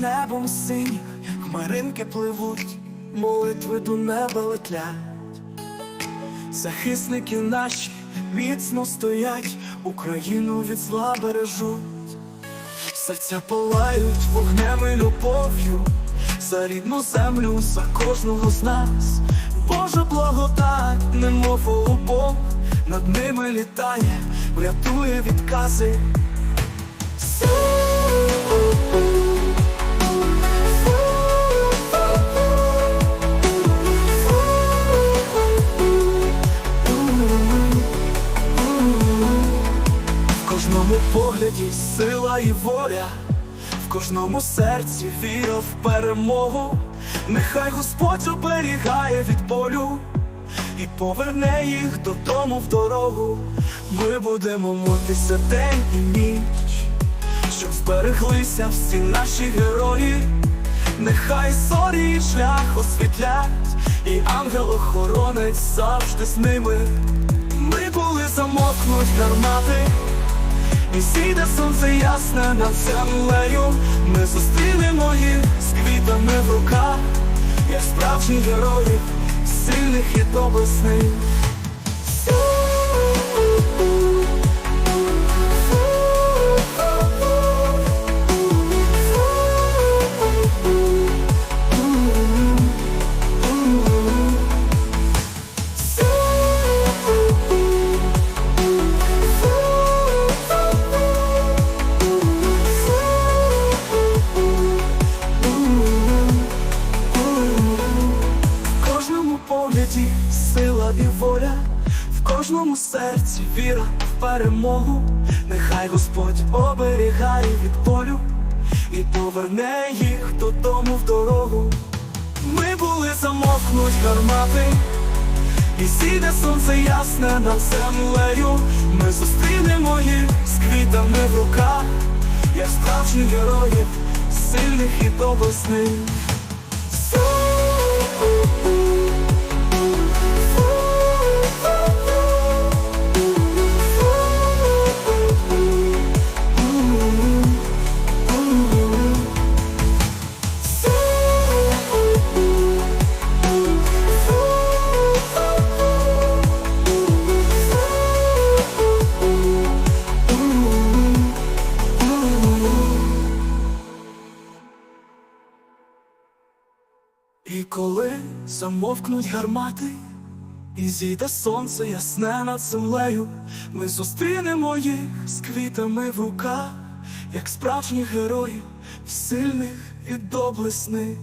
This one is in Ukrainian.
небом синіх, хмаринки пливуть, молитви до неба летять. Захисники наші міцно стоять, Україну від зла бережуть. Серця палають вогнем і любов'ю за рідну землю, за кожного з нас. Божа благодать, немов голубом, над ними літає, врятує відкази. Кожному погляді сила і воля, в кожному серці віра в перемогу. Нехай Господь оберігає від болю і поверне їх додому в дорогу. Ми будемо молитися день і ніч, щоб збереглися всі наші герої. Нехай зорі і шлях освітлять, і ангел-охоронець завжди з ними. Ми були замокнуть гармати. І сіде сонце ясне над землею, ми зустрінемо їх з квітами в руках, як справжні герої, сильних і доблесних. Сила і воля, в кожному серці віра в перемогу. Нехай Господь оберігає від болю і поверне їх додому в дорогу. Ми були замовкнуть гармати, і сіде сонце ясне над землею. Ми зустрінемо їх з квітами в руках, як справжні герої, сильних і доблесних. І коли замовкнуть гармати, і зійде сонце ясне над землею, ми зустрінемо їх з квітами в руках, як справжніх героїв, сильних і доблесних.